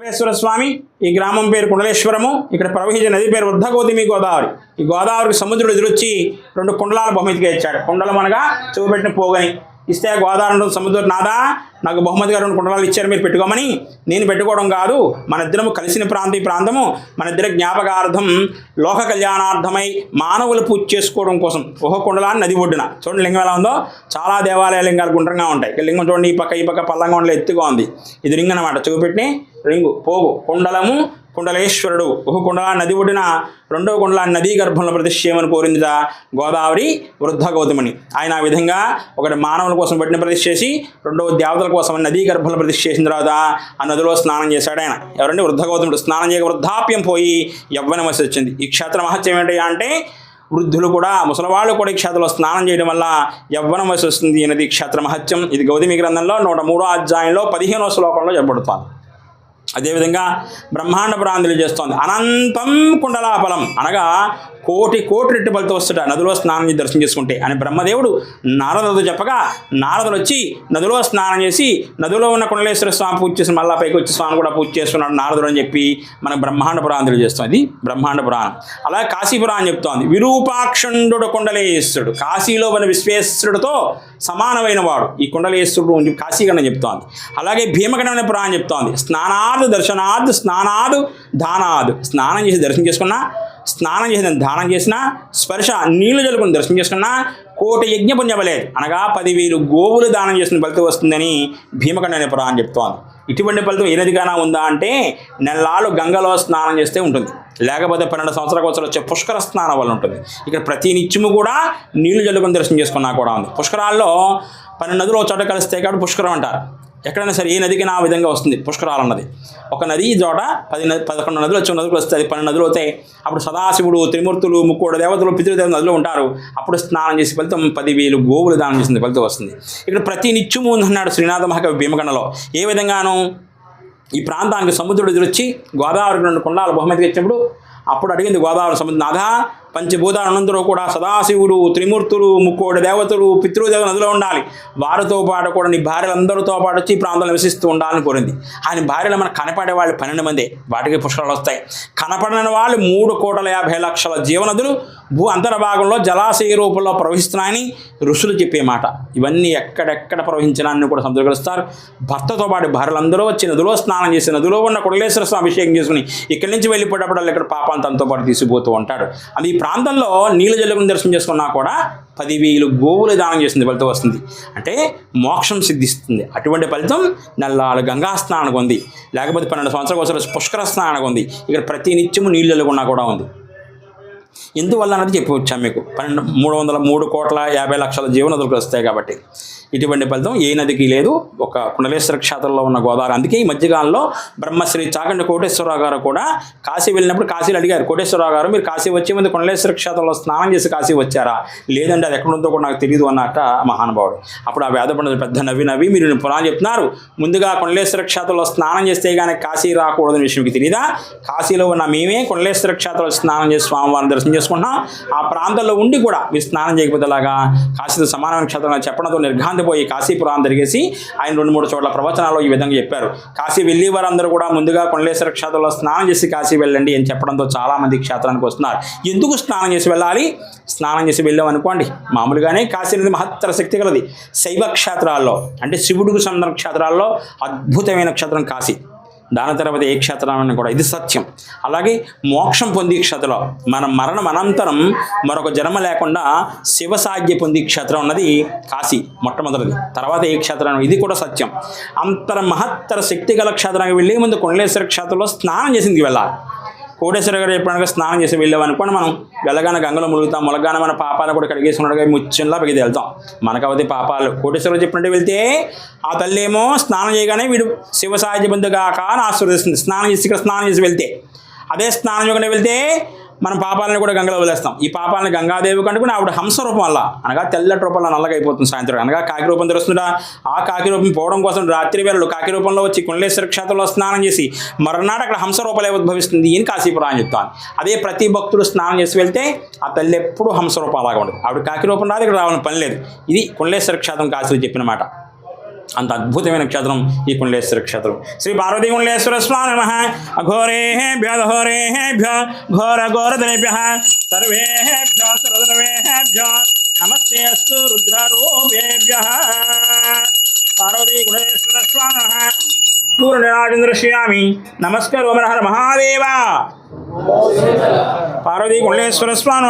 కుండలేశ్వర స్వామి ఈ గ్రామం పేరు కుండలేశ్వరము ఇక్కడ ప్రవహించే నది పేరు వృద్ధగోతిమి గోదావరి. ఈ గోదావరికి సముద్రుడు ఎదురొచ్చి రెండు కుండలాల బహుమతిగా ఇచ్చాడు. కుండలు అనగా చూపెట్టిన పోగని. ఇస్తే గోదావరి సముద్రం నాదా నాకు బహుమతిగా రెండు కుండలాలు ఇచ్చారు మీరు పెట్టుకోమని నేను పెట్టుకోవడం కాదు. మన ఇద్దరము కలిసిన ప్రాంతం ఈ ప్రాంతము మన ఇద్దరి జ్ఞాపకార్థం లోక కళ్యాణార్థమై మానవులు పూజ చేసుకోవడం కోసం ఒక కుండలాన్ని నది ఒడ్డున. చూడండి లింగం ఎలా ఉందో. చాలా దేవాలయ లింగాలు గుండ్రంగా ఉంటాయి. లింగం చూడండి ఈ పక్క ఈ పక్క పల్లంగా ఉండలే ఎత్తుగా ఉంది. ఇది లింగం అనమాట చూపెట్టి రింగు పోగు కుండలము కుండలేశ్వరుడు. ఒక కుండలా నది ఒడ్డున రెండవ కుండలా నదీ గర్భంలో ప్రతిష్ఠేయమని కోరిందిట గోదావరి వృద్ధ గౌతమని. ఆయన ఆ విధంగా ఒకటి మానవుల కోసం పెట్టిన ప్రతిష్ఠ చేసి రెండవ దేవతల కోసం నదీ గర్భంలో ప్రతిష్ఠ చేసిన తర్వాత ఆ నదిలో స్నానం చేశాడు ఆయన. ఎవరంటే వృద్ధ గౌతముడు. స్నానం చేయక వృద్ధాప్యం పోయి యవ్వనం వచ్చింది. ఈ క్షేత్ర మహత్యం ఏంటి అంటే వృద్ధులు కూడా ముసలివాళ్ళు కూడా ఈ క్షేత్రంలో స్నానం చేయడం వల్ల యవ్వనం వయసు వస్తుంది అనేది ఈ క్షేత్ర మహత్యం. ఇది గౌతమి గ్రంథంలో నూట మూడో అధ్యాయంలో పదిహేనో శ్లోకంలో చెప్పబడుతుంది. అదేవిధంగా బ్రహ్మాండ పురాణం చేస్తోంది. అనంతం కుండలాఫలం అనగా కోటి కోటి రెట్టి ఫలితం వస్తుట. నదిలో స్నానం చేసి దర్శనం చేసుకుంటే. అని బ్రహ్మదేవుడు నారదుడు చెప్పగా నారదులు వచ్చి నదిలో స్నానం చేసి నదిలో ఉన్న కుండలేశ్వర స్వామి పూజ చేసి మళ్ళా పైకి వచ్చి స్వామి కూడా పూజ చేస్తున్నాడు నారదుడు అని చెప్పి మన బ్రహ్మాండ పురాణం చేస్తుంది ఇది బ్రహ్మాండ పురాణం. అలాగే కాశీ పురాణం చెప్తోంది. విరూపాక్షుడు కుండలేశ్వరుడు. కాశీలో ఉన్న విశ్వేశ్వరుడితో సమానమైన వాడు. ఈ కుండలేశ్వరుడు అని కాశీగణం చెప్తోంది. అలాగే భీమగణమైన పురాణం చెప్తోంది. స్నానాదు దర్శనాదు స్నానాదు దానాదు. స్నానం చేసి దర్శనం చేసుకున్నా స్నానం చేసిన దానం చేసిన స్పర్శ నీళ్ళు జలుకుని దర్శనం చేసుకున్నా కోటి యజ్ఞ పుణ్యబలేదు అనగా పదివేలు గోవులు దానం చేసిన ఫలితం వస్తుందని భీమకండ పురాణం చెప్తోంది. ఇటువంటి ఫలితం ఏ నదిగానా ఉందా అంటే నెలలు గంగలో స్నానం చేస్తే ఉంటుంది. లేకపోతే పన్నెండు సంవత్సరాల కోసం వచ్చే పుష్కర స్నానం వల్ల ఉంటుంది. ఇక్కడ ప్రతి నిత్యము కూడా నీళ్ళు జల్లుకొని దర్శనం చేసుకున్నా కూడా ఉంది. పుష్కరాల్లో పన్నెండు నదులు ఒక చోట కలిస్తే కాబట్టి పుష్కరం అంటారు. ఎక్కడైనా సరే ఏ నదికి ఆ విధంగా వస్తుంది? పుష్కరాలు అన్నది ఒక నది చోట పది నది పదకొండు నదులు వచ్చి నదులు వస్తాయి పన్నెండు నదులు అవుతాయి. అప్పుడు సదాశివుడు త్రిమూర్తులు ముక్కోడు దేవతలు పితృదేవతలు నదులు ఉంటారు. అప్పుడు స్నానం చేసి ఫలితం పదివేలు గోవులు దానం చేసింది ఫలితం వస్తుంది. ఇక్కడ ప్రతి నిత్యము ఉందన్నాడు శ్రీనాథ మహాకవి భీమగండలో ఏ విధంగానూ ఈ ప్రాంతానికి సముద్రుడు ఎదురొచ్చి గోదావరికి రెండు కొండాలు బహుమతికి ఇచ్చినప్పుడు అప్పుడు అడిగింది గోదావరి సముద్రం నాథ పంచభూతానందరూ కూడా సదాశివుడు త్రిమూర్తులు ముక్కోడి దేవతలు పితృదేవ నదిలో ఉండాలి. వారితో పాటు కూడా నీ భార్యలందరితో పాటు వచ్చి ఈ ప్రాంతంలో నివసిస్తూ ఉండాలని కోరింది. ఆయన భార్యలు మనకు కనపడే వాళ్ళు పన్నెండు మంది. వాటికి పుష్కరాలు వస్తాయి. కనపడని వాళ్ళు మూడు కోటల యాభై లక్షల జీవనదులు భూ అంతర భాగంలో జలాశయ రూపంలో ప్రవహిస్తున్నాయని ఋషులు చెప్పే మాట. ఇవన్నీ ఎక్కడెక్కడ ప్రవహించినాన్ని కూడా సంతృకరిస్తారు భర్తతో పాటు భార్యలందరూ వచ్చి నదిలో స్నానం చేసి నదిలో ఉన్న కుడలేశ్వర స్వామి అభిషేకం చేసుకుని ఇక్కడి నుంచి వెళ్ళిపోయేటప్పుడు ఇక్కడ పాపాన్ని తనతో పాటు తీసుకుపోతూ ఉంటాడు అది ప్రాంతంలో నీళ్ళ జల్లుకుని దర్శనం చేసుకున్నా కూడా పదివేలు గోవులు దానం చేసింది ఫలితం వస్తుంది. అంటే మోక్షం సిద్ధిస్తుంది. అటువంటి ఫలితం నల్లాలు గంగా స్నానం ఉంది. లేకపోతే పన్నెండు సంవత్సరాల కోసం పుష్కర స్నానం ఉంది. ఇక్కడ ప్రతి నిత్యము నీళ్ళు జల్లుకున్నా కూడా ఉంది. ఎందువల్ల అన్నది చెప్పి వచ్చాం మీకు? పన్నెండు మూడు వందల మూడు కోట్ల యాభై లక్షల జీవనదులకు వస్తాయి కాబట్టి. ఇటువంటి ఫలితం ఏ నదికి లేదు. ఒక కుండలేశ్వర క్షేత్రంలో ఉన్న గోదావరి. అందుకే ఈ మధ్యకాలంలో బ్రహ్మశ్రీ చాకండి కోటేశ్వరరావు గారు కూడా కాశీ వెళ్ళినప్పుడు కాశీలు అడిగారు. కోటేశ్వరరావు గారు మీరు కాశీ వచ్చే ముందు కుండలేశ్వర క్షేత్రంలో స్నానం చేసి కాశీ వచ్చారా? లేదంటే అది ఎక్కడ ఉందో కూడా నాకు తెలియదు అన్నట్ట ఆ మహానుభావుడు. అప్పుడు ఆ వేద పండితుడు పెద్ద నవ్వి నవ్వి మీరు పురాణం చెప్తున్నారు. ముందుగా కొండలేశ్వర క్షేత్రంలో స్నానం చేస్తే కానీ కాశీ రాకూడదని విషయం మీకు తెలియదా కాశీలో ఉన్న మేమే కుండలేశ్వర క్షేత్రంలో స్నానం చేసి స్వామివారిని దర్శనం చేసుకుంటున్నాం. ఆ ప్రాంతంలో ఉండి కూడా మీరు స్నానం చేయకపోతే అలాగా కాశీతో సమానమైన క్షేత్రంగా చెప్పడంతో పోయి కాశీ పురాణం తిరిగేసి ఆయన రెండు మూడు చోట్ల ప్రవచనాలు ఈ విధంగా చెప్పారు. కాశీ వెళ్ళి వారందరూ కూడా ముందుగా కొండలేశ్వర క్షేత్రంలో స్నానం చేసి కాశీ వెళ్ళండి అని చెప్పడంతో చాలామంది క్షేత్రానికి వస్తున్నారు. ఎందుకు స్నానం చేసి వెళ్ళాలి? స్నానం చేసి వెళ్ళాం అనుకోండి. మామూలుగానే కాశీ అనేది మహత్తర శక్తి కలది శైవ క్షేత్రాల్లో అంటే శివుడికి సంబంధ క్షేత్రాల్లో అద్భుతమైన క్షేత్రం కాశీ. దాని తర్వాత ఏ క్షేత్రం అని కూడా ఇది సత్యం. అలాగే మోక్షం పొంది క్షేత్రం మన మరణం అనంతరం మరొక జన్మ లేకుండా శివసాగ్య పొంది క్షేత్రం ఉన్నది కాశీ మొట్టమొదటిది. తర్వాత ఏ క్షేత్రం? ఇది కూడా సత్యం. అంతర మహత్తర శక్తి గల క్షేత్రానికి వెళ్ళే ముందు కుండలేశ్వర క్షేత్రంలో స్నానం చేసింది వెళ్ళాలి కోటేశ్వర గారు ఎప్పుడైనా స్నానం చేసి వెళ్ళాం అనుకోండి మనం వెళ్ళగానే గంగలో ములుగుతాం మొలగానే మన పాపాలు కూడా కడిగేసుకున్నట్టుగా ముచ్చంలా పగిది వెళ్తాం మనకవతి పాపాలు. కోటేశ్వర చెప్పినట్టు వెళ్తే ఆ తల్లి ఏమో స్నానం చేయగానే వీడు శివ సాహిత్య బంధుగాక అని ఆశీర్వదిస్తుంది. స్నానం చేసి ఇక్కడ స్నానం చేసి వెళ్తే. అదే స్నానం చేయకుండా వెళ్తే మనం పాపాలను కూడా గంగలో వదిలేస్తాం. ఈ పాపాలను గంగాదేవి కంటే ఆవిడ హంస రూపం వల్ల అనగా తెల్లటి రూపంలో నల్లగా అయిపోతుంది సాయంత్రం. అనగా కాకి రూపం తెలుస్తుందా? ఆ కాకి రూపం పోవడం కోసం రాత్రి వేళలు కాకి రూపంలో వచ్చి కుండలేశ్వర క్షేత్రంలో స్నానం చేసి మరునాడు అక్కడ హంస రూపాలే ఉద్భవిస్తుంది ఈయన కాశీపురం అని చెప్తాను. అదే ప్రతి భక్తుడు స్నానం చేసి వెళ్తే ఆ తల్లి ఎప్పుడూ హంస రూపం అలాగా ఉండదు. ఆవిడ కాకి రూపం రాదు ఇక్కడ రావాలని పని లేదు. ఇది కుండలేశ్వర క్షేత్రం కాశీలో చెప్పిన మాట. అంత అద్భుతమైన క్షేత్రం ఈ కుండలేశ్వర క్షేత్రం. శ్రీ పార్వతీ కుండలేశ్వర స్వామి నమ. అఘోరేభ్య ఘోరేభ్య ఘోర ఘోరధనేభ్య సర్వేభ్య సర్వసర్వేభ్య నమస్తే అస్తు రుద్రరూపేభ్య. పార్వతీ కుండలేశ్వర స్వామి పూర్ణరాజం దృశ్యామి నమస్కరోమర హర మహాదేవ. పార్వతీ కుండలేశ్వర స్వామి